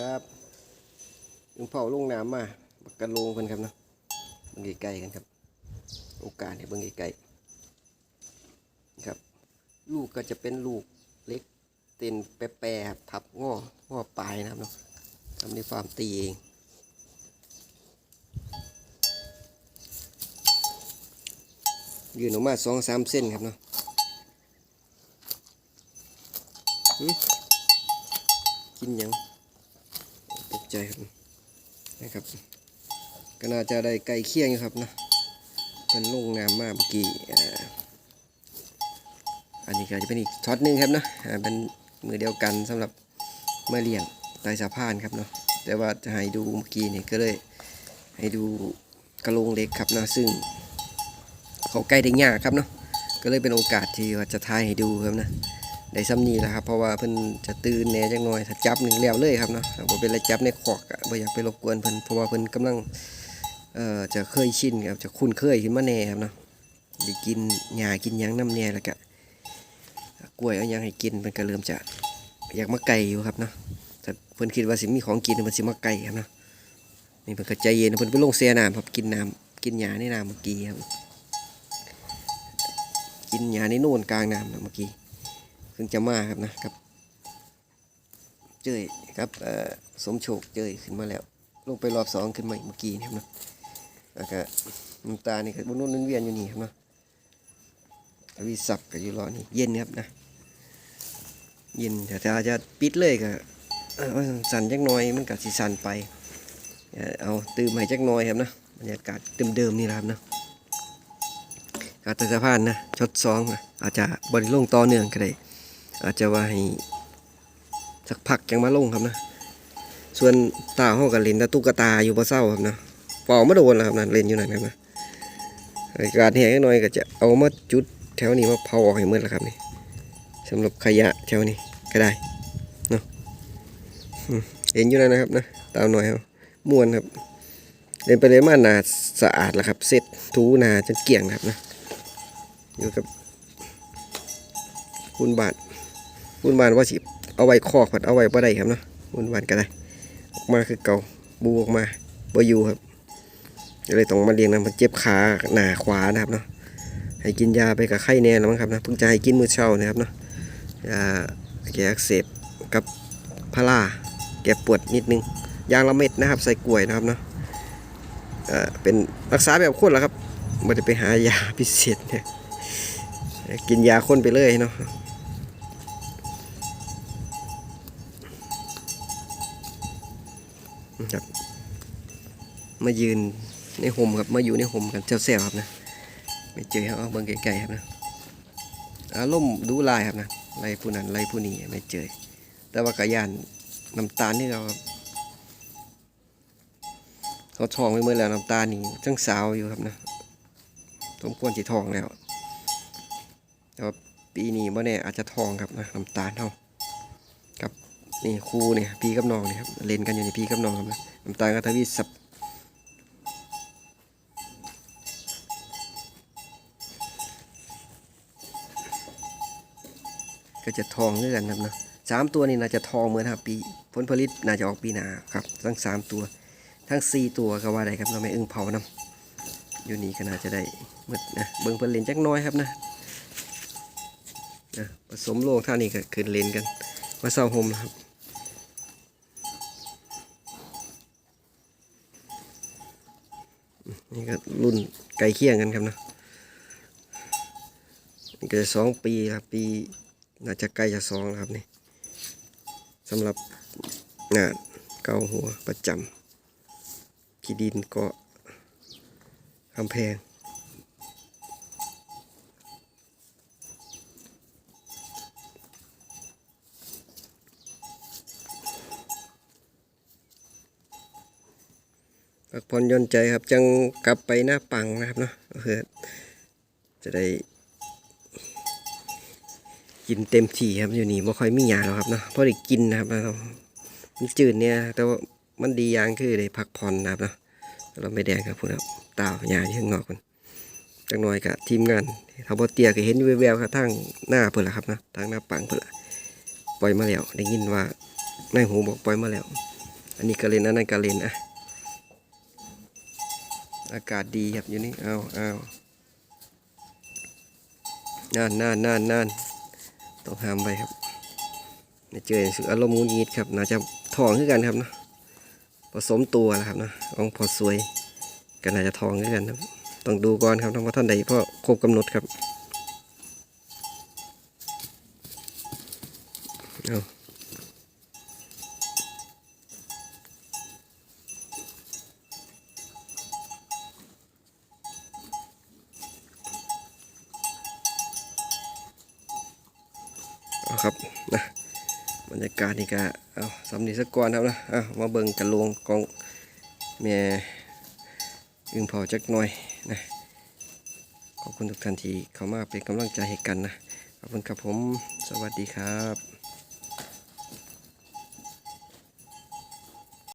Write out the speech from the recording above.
ครับลุงเผาลงน้ำมาบักกันลงเพิ่นครับเนาะเบิ่งไกลๆกันครับ โอกาสเนี่ยเบิ่งไกลๆครับ ลูกก็จะเป็นลูกเล็กเต็นแปรครับทับง้องอปลายนะครับเนาะทำในฟาร์มตีเองยืนออกมาสองสามเส้นครับเนาะกินยัง ใจครับนะครับ ก็น่าจะได้ไก่เคี่ยงอยู่ครับนะเป็นลงน้ำมากเมื่อกี้อันนี้ก็จะเป็นอีกช็อตหนึงครับเนาะเป็นมือเดียวกันสำหรับเมื่อเลี้ยงไตสะพานครับเนาะแต่ว่าจะให้ดูเมื่อกี้นี่ก็เลยให้ดูกระโหลงเล็กครับนะซึ่งเขาใกล้ได้ยากครับเนาะก็เลยเป็นโอกาสที่ว่าจะทายให้ดูครับนะ ได้ซ้ำนี้แหละครับ เพราะว่าเพิ่นจะตื่นแหน่จักหน่อยถ้าจับหนึ่งแล้วเลยครับเนาะบ่เป็นไรจับในขอกอะบ่อยากไปรบกวนเพิ่นเพราะว่าเพิ่นกำลังเอ่อจะเคยชินครับจะคุ้นเคยขึ้นมาแน่ครับเนาะได้กินหญ้ากินหยังน้ำแน่แล้วก็กล้วยเอาหยังให้กินเพิ่นก็เริ่มจะอยากมาไก่อยู่ครับเนาะแต่เพิ่นคิดว่าสิมีของกินเพิ่นสิมาไก่ครับเนาะนี่เพิ่นก็ใจเย็นเพิ่นไปลงเสียน้ำครับกินน้ำกินหญ้าในน้ำเมื่อกี้ครับกินหญ้าในโน่นกลางน้ำเมื่อกี้ เพิ่งจะมาครับนะครับ เจยครับสมโชคเจยขึ้นมาแล้ว ลงไปรอบสองขึ้นมาอีกเมื่อกี้นี่ครับนาะแล้วก็น้ำตานี่ก็บนนู้นเวียนอยู่นี่ครับเนาะวีศัพท์ก็อยู่รอนี่เย็นครับนะเย็นแต่ถ้าจะปิดเลยก็สั่นจักหน่อยมันก็สิสั่นไปเอ่อเอาตื่มให้จักหน่อยครับนะบรรยากาศเดิมๆนี่แหละครับนะการตัดสะพานนะชดสองอาจจะบริลงต่อเนื่องก็ได้ อาจจะว่าให้สักพักยังมาลงครับนะ ส่วนตาห้องกันเล่นตะตุ๊กตาอยู่บ่เศร้าครับนะปอกมาโดนแล้วครับนะเล่นอยู่นั่นครับนะอากาศแห้งหน่อยก็จะเอามาจุดแถวนี้มาเผาออกให้หมดแล้วครับนี่สำหรับขยะแถวนี้ก็ได้เนาะเห็นอยู่นั่นนะครับนะตามหน่อยครับม่วนครับเล่นไปเลยมาหนาสะอาดแล้วครับเสร็จถูนาจนเกลี่ยงครับนะอยู่กับคุณบาท คุณบาทว่าสิเอาไว้คอกผัดเอาไว้บ่ได้ครับเนาะคุณบาทก็ได้ออกมาคือเก่าบูออกมาบ่อยู่ครับเลยต้องมาเลี้ยงนะมันเจ็บขาหนาขวานะครับเนาะให้กินยาไปกับไข้แน่แล้วมั้งครับนะเพิ่งจะให้กินมื้อเช้านะครับเนาะยาแก้อักเสบกับพาราแก้ปวดนิดนึงยางละเม็ดนะครับ ใส่กล้วยนะครับเนาะเอ่อเป็นรักษาแบบคนละครับไม่ได้ไปหายาพิเศษเนี่ยกินยาคนไปเลยเนาะ ครับ มายืนในห่มครับ มาอยู่ในห่มกันเจ้าแซวครับนะไม่เจอครับเอาเบิ่งไกลๆครับนะอารมณ์ดูลายครับนะไล่ผู้นั้นไล่ผู้นี้ไม่เจอ แต่ว่ากระยานน้ำตาลนี่เราครับเขาทองไปเมื่อแล้วน้ำตาลนี่จังสาวอยู่ครับนะสมควรสิทองแล้วแต่ว่าปีนี้บ่แน่อาจจะทองครับนะน้ำตาลเท่า นี่ครูเนี่ยพี่กับน้องเนี่ยครับเล่นกันอยู่ในพี่กับน้องครับน้ำตาลกับทวีสับก็จะทองเงื่อนครับนะสามตัวนี่น่าจะทองเหมือนครับปีผลผลิตน่าจะออกปีหน้าครับทั้งสามตัว ทั้งสี่ตัวก็ว่าได้ครับเราไม่อึ้งเผานํอยู่นี่ก็น่าจะได้หมดนะเบิ่งเพิ่นเล่นจักน้อยครับนะนะผสมโลงท่านี้ก็ขึ้นเล่นกันมาเศร้าโฮมครับ นี่ก็รุ่นไก่เคียงกันครับนะนี่ก็จะสองปีครับปีน่าจะใกล้จะสองครับนี่สำหรับงานเกาหัวประจำขี้ดินเกาะกำแพง พักผ่อนย่อนใจครับ จังกลับไปหน้าปังนะครับเนาะเพื่อจะได้ กินเต็มที่ครับอยู่นี่ไม่ค่อยมีหยาหรอกครับเนาะเพราะได้กินนะครับแล้วมันจืดเนี่ยแต่ว่ามันดีอย่างคือได้พักผ่อนนะครับเนาะเราไม่แดงครับพวกเราตาวหยาที่ข้างนอกกันจังหน่อยกับทีมงานเขาบอเตียก็เห็นแววๆครับทางหน้าเพื่อนละครับนะทางหน้าปังเพื่อนละปล่อยมาแล้วได้ยินว่านายหูบอกปล่อยมาแล้ว อันนี้ก็เลนอันนั้นก็เลนอะ อากาศดีครับอยู่นี่เอาเอานานนานนานนานต้องห้ามไปครับเนี่ยเจอสึกอารมณ์งุนงิดครับน่าจะทองขึ้นกันครับเนาะผสมตัวแล้วครับเนาะองพอสวยก็น่าจะทองขึ้นกันครับต้องดูก่อนครับทั้งว่าท่านใดเพราะครบกำหนดครับเอา เอาครับนะบรรยากาศนี่ก็เอาสำนีสักก่อนครับนะเอามาเบิ่งกันลวงกองแม่อึ่งพอจักหน่อยนะขอบคุณทุกท่านที่เข้ามาเป็นกำลังใจให้กันนะขอบคุณครับผม สวัสดีครับ